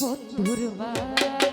বন্ধুর বাড়ি।